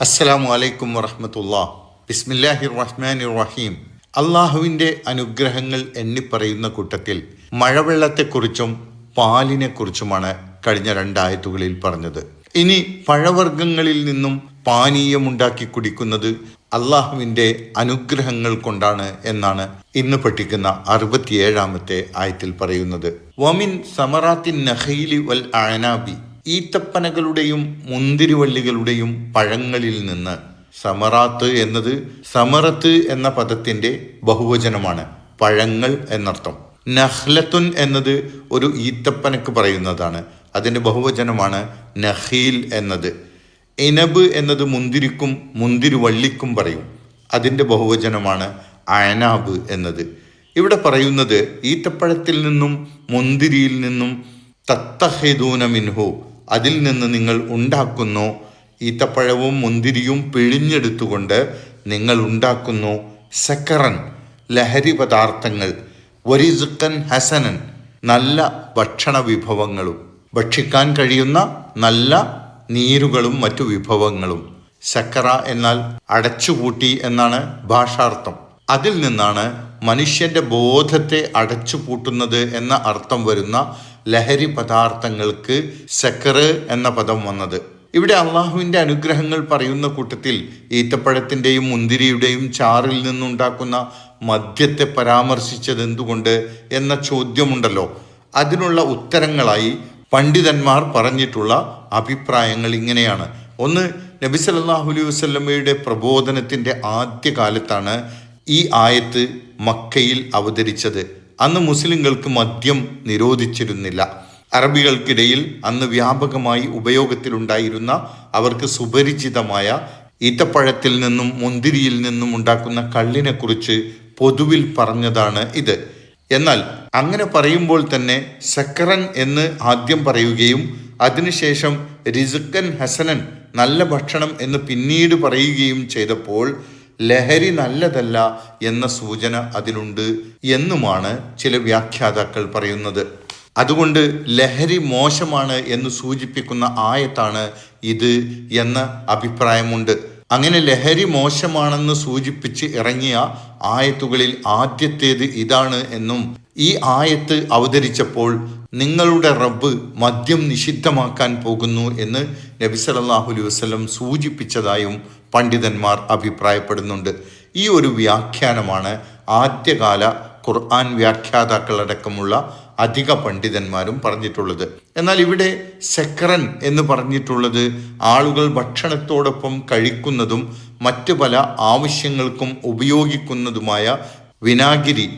അസ്സലാമു അലൈക്കും വറഹമത്തുള്ള. ബിസ്മില്ലാഹിർ റഹ്മാൻ റഹീം അള്ളാഹുവിന്റെ അനുഗ്രഹങ്ങൾ എണ്ണിപ്പറയുന്ന കൂട്ടത്തിൽ മഴവെള്ളത്തെക്കുറിച്ചും പാലിനെക്കുറിച്ചുമാണ് കഴിഞ്ഞ രണ്ടായത്തുകളിൽ പറഞ്ഞത്. ഇനി പഴവർഗങ്ങളിൽ നിന്നും പാനീയമുണ്ടാക്കി കുടിക്കുന്നത് അള്ളാഹുവിന്റെ അനുഗ്രഹങ്ങൾ കൊണ്ടാണ് എന്നാണ് ഇന്ന് പഠിക്കുന്ന അറുപത്തിയേഴാമത്തെ ആയത്തിൽ പറയുന്നത്. വമിൻ സമറാത്തിൻ നഹീലി വൽ അഴനാബി ഈത്തപ്പനകളുടെയും മുന്തിരിവള്ളികളുടെയും പഴങ്ങളിൽ നിന്ന് സമറാത്ത് എന്നത് സമറത്ത് എന്ന പദത്തിന്റെ ബഹുവചനമാണ് പഴങ്ങൾ എന്നർത്ഥം. നഹ്ലത്തുൻ എന്നത് ഒരു ഈത്തപ്പനക്ക് പറയുന്നതാണ് അതിന്റെ ബഹുവചനമാണ് നഹീൽ എന്നത്. ഇനബ് എന്നത് മുന്തിരിക്കും മുന്തിരിവള്ളിക്കും പറയും. അതിന്റെ ബഹുവചനമാണ് അയനാബ് എന്നത്. ഇവിടെ പറയുന്നത് ഈത്തപ്പഴത്തിൽ നിന്നും മുന്തിരിയിൽ നിന്നും തത്തഹെദൂന മിൻഹു അതിൽ നിന്ന് നിങ്ങൾ ഉണ്ടാക്കുന്നു. ഈത്തപ്പഴവും മുന്തിരിയും പിഴിഞ്ഞെടുത്തുകൊണ്ട് നിങ്ങൾ ഉണ്ടാക്കുന്നു. സക്കറൻ ലഹരി പദാർത്ഥങ്ങൾ വരിസുക്കൻ ഹസനൻ നല്ല ഭക്ഷണ വിഭവങ്ങളും ഭക്ഷിക്കാൻ കഴിയുന്ന നല്ല നീരുകളും മറ്റു വിഭവങ്ങളും. സക്കറ എന്നാൽ അടച്ചുപൂട്ടി എന്നാണ് ഭാഷാർത്ഥം. അതിൽ നിന്നാണ് മനുഷ്യന്റെ ബോധത്തെ അടച്ചുപൂട്ടുന്നത് എന്ന അർത്ഥം വരുന്ന ലഹരി പദാർത്ഥങ്ങൾക്ക് സക്കറ് എന്ന പദം വന്നത്. ഇവിടെ അള്ളാഹുവിന്റെ അനുഗ്രഹങ്ങൾ പറയുന്ന കൂട്ടത്തിൽ ഈത്തപ്പഴത്തിന്റെയും മുന്തിരിയുടെയും ചാറിൽ നിന്നുണ്ടാക്കുന്ന മദ്യത്തെ പരാമർശിച്ചത് എന്തുകൊണ്ട് എന്ന ചോദ്യമുണ്ടല്ലോ. അതിനുള്ള ഉത്തരങ്ങളായി പണ്ഡിതന്മാർ പറഞ്ഞിട്ടുള്ള അഭിപ്രായങ്ങൾ ഇങ്ങനെയാണ്. ഒന്ന് നബി സല്ലല്ലാഹു അലൈഹി വസല്ലമയുടെ പ്രബോധനത്തിന്റെ ആദ്യകാലത്താണ് ഈ ആയത്ത് മക്കയിൽ അവതരിച്ചത്. അന്ന് മുസ്ലിങ്ങൾക്ക് മദ്യം നിരോധിച്ചിരുന്നില്ല. അറബികൾക്കിടയിൽ അന്ന് വ്യാപകമായി ഉപയോഗത്തിലുണ്ടായിരുന്ന അവർക്ക് സുപരിചിതമായ ഈത്തപ്പഴത്തിൽ നിന്നും മുന്തിരിയിൽ നിന്നും ഉണ്ടാക്കുന്ന കള്ളിനെക്കുറിച്ച് പൊതുവിൽ പറഞ്ഞതാണ് ഇത്. എന്നാൽ അങ്ങനെ പറയുമ്പോൾ തന്നെ സക്കറൻ എന്ന് ആദ്യം പറയുകയും അതിനുശേഷം റിസുക്കൻ ഹസനൻ നല്ല ഭക്ഷണം എന്ന് പിന്നീട് പറയുകയും ചെയ്തപ്പോൾ ലഹരി നല്ലതല്ല എന്ന സൂചന അതിലുണ്ട് എന്നുമാണ് ചില വ്യാഖ്യാതാക്കൾ പറയുന്നത്. അതുകൊണ്ട് ലഹരി മോശമാണ് എന്ന് സൂചിപ്പിക്കുന്ന ആയത്താണ് ഇത് എന്ന അഭിപ്രായമുണ്ട്. അങ്ങനെ ലഹരി മോശമാണെന്ന് സൂചിപ്പിച്ച് ഇറങ്ങിയ ആയത്തുകളിൽ ആദ്യത്തേത് ഇതാണ് എന്നും ഈ ആയത്ത് അവതരിച്ചപ്പോൾ നിങ്ങളുടെ റബ്ബ് മദ്യം നിഷിദ്ധമാക്കാൻ പോകുന്നു എന്ന് നബി സല്ലല്ലാഹു അലൈഹി വസല്ലം സൂചിപ്പിച്ചതായും പണ്ഡിതന്മാർ അഭിപ്രായപ്പെടുന്നുണ്ട്. ഈ ഒരു വ്യാഖ്യാനമാണ് ആദ്യകാല ഖുർആൻ വ്യാഖ്യാതാക്കളടക്കമുള്ള അധിക പണ്ഡിതന്മാരും പറഞ്ഞിട്ടുള്ളത്. എന്നാൽ ഇവിടെ സെക്രൻ എന്ന് പറഞ്ഞിട്ടുള്ളത് ആളുകൾ ഭക്ഷണത്തോടൊപ്പം കഴിക്കുന്നതും മറ്റു പല ആവശ്യങ്ങൾക്കും ഉപയോഗിക്കുന്നതുമായ വിനാഗിരി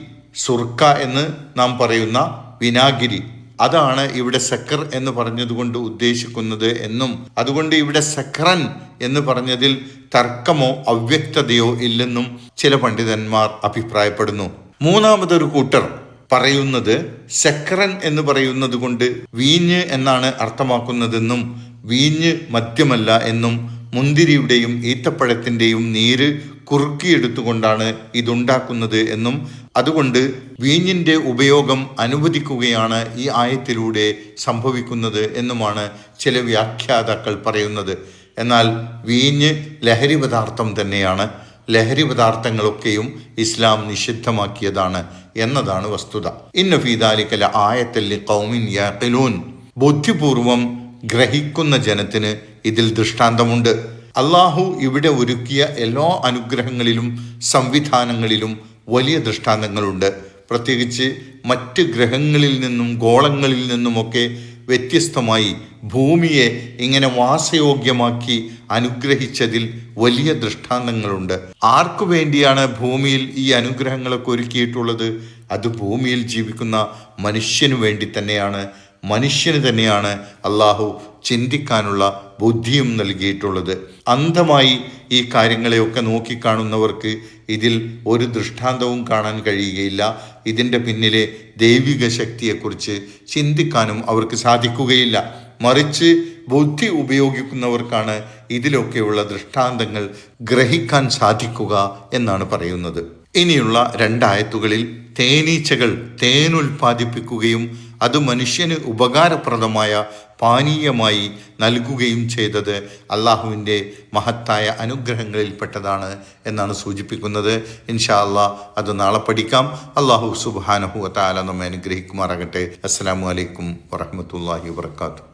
സുർക്ക എന്ന് നാം പറയുന്ന വിനാഗിരി അതാണ് ഇവിടെ സക്കർ എന്ന് പറഞ്ഞതുകൊണ്ട് ഉദ്ദേശിക്കുന്നത് എന്നും അതുകൊണ്ട് ഇവിടെ സക്രൻ എന്ന് പറഞ്ഞതിൽ തർക്കമോ അവ്യക്തതയോ ഇല്ലെന്നും ചില പണ്ഡിതന്മാർ അഭിപ്രായപ്പെടുന്നു. മൂന്നാമതൊരു കൂട്ടർ പറയുന്നത് സക്രൻ എന്ന് പറയുന്നത് കൊണ്ട് വീഞ്ഞ് എന്നാണ് അർത്ഥമാക്കുന്നതെന്നും വീഞ്ഞ് മദ്യമല്ല എന്നും മുന്തിരിയുടെയും ഈത്തപ്പഴത്തിന്റെയും നീര് കുറുക്കിയെടുത്തുകൊണ്ടാണ് ഇതുണ്ടാക്കുന്നത് എന്നും അതുകൊണ്ട് വീഞ്ഞിന്റെ ഉപയോഗം അനുവദിക്കുകയാണ് ഈ ആയത്തിലൂടെ സംഭവിക്കുന്നത് എന്നുമാണ് ചില വ്യാഖ്യാതാക്കൾ പറയുന്നത്. എന്നാൽ വീഞ്ഞ് ലഹരി പദാർത്ഥം തന്നെയാണ്. ലഹരി പദാർത്ഥങ്ങളൊക്കെയും ഇസ്ലാം നിഷിദ്ധമാക്കിയതാണ് എന്നതാണ് വസ്തുത. ഇന്ന ഫീദാലിക്കല ആയത്തല്ലി കൗമിൻ യാഖിലൂൻ. ബുദ്ധിപൂർവം ഗ്രഹിക്കുന്ന ജനത്തിന് ഇതിൽ ദൃഷ്ടാന്തമുണ്ട്. അള്ളാഹു ഇവിടെ ഒരുക്കിയ എല്ലാ അനുഗ്രഹങ്ങളിലും സംവിധാനങ്ങളിലും വലിയ ദൃഷ്ടാന്തങ്ങളുണ്ട്. പ്രത്യേകിച്ച് മറ്റ് ഗ്രഹങ്ങളിൽ നിന്നും ഗോളങ്ങളിൽ നിന്നുമൊക്കെ വ്യത്യസ്തമായി ഭൂമിയെ ഇങ്ങനെ വാസയോഗ്യമാക്കി അനുഗ്രഹിച്ചതിൽ വലിയ ദൃഷ്ടാന്തങ്ങളുണ്ട്. ആർക്കു വേണ്ടിയാണ് ഭൂമിയിൽ ഈ അനുഗ്രഹങ്ങളൊക്കെ ഒരുക്കിയിട്ടുള്ളത്? അത് ഭൂമിയിൽ ജീവിക്കുന്ന മനുഷ്യനു വേണ്ടി തന്നെയാണ്. മനുഷ്യന് തന്നെയാണ് അള്ളാഹു ചിന്തിക്കാനുള്ള ബുദ്ധിയും നൽകിയിട്ടുള്ളത്. അന്ധമായി ഈ കാര്യങ്ങളെയൊക്കെ നോക്കിക്കാണുന്നവർക്ക് ഇതിൽ ഒരു ദൃഷ്ടാന്തവും കാണാൻ കഴിയുകയില്ല. ഇതിന്റെ പിന്നിലെ ദൈവിക ശക്തിയെക്കുറിച്ച് ചിന്തിക്കാനും അവർക്ക് സാധിക്കുകയില്ല. മറിച്ച് ബുദ്ധി ഉപയോഗിക്കുന്നവർക്കാണ് ഇതിലൊക്കെയുള്ള ദൃഷ്ടാന്തങ്ങൾ ഗ്രഹിക്കാൻ സാധിക്കുക എന്നാണ് പറയുന്നത്. ഇനിയുള്ള രണ്ടായത്തുകളിൽ തേനീച്ചകൾ തേൻ ഉൽപ്പാദിപ്പിക്കുകയും അത് മനുഷ്യന് ഉപകാരപ്രദമായ പാനീയമായി നൽകുകയും ചെയ്തത് അള്ളാഹുവിന്റെ മഹത്തായ അനുഗ്രഹങ്ങളിൽപ്പെട്ടതാണ് എന്നാണ് സൂചിപ്പിക്കുന്നത്. ഇൻഷാ അള്ളാ അത് നാളെ പഠിക്കാം. അള്ളാഹു സുബാനഹു താല നമ്മെ അനുഗ്രഹിക്കുമാറാകട്ടെ. അസ്സാം വലൈക്കും വറഹമത്തല്ലാഹി വാത്തു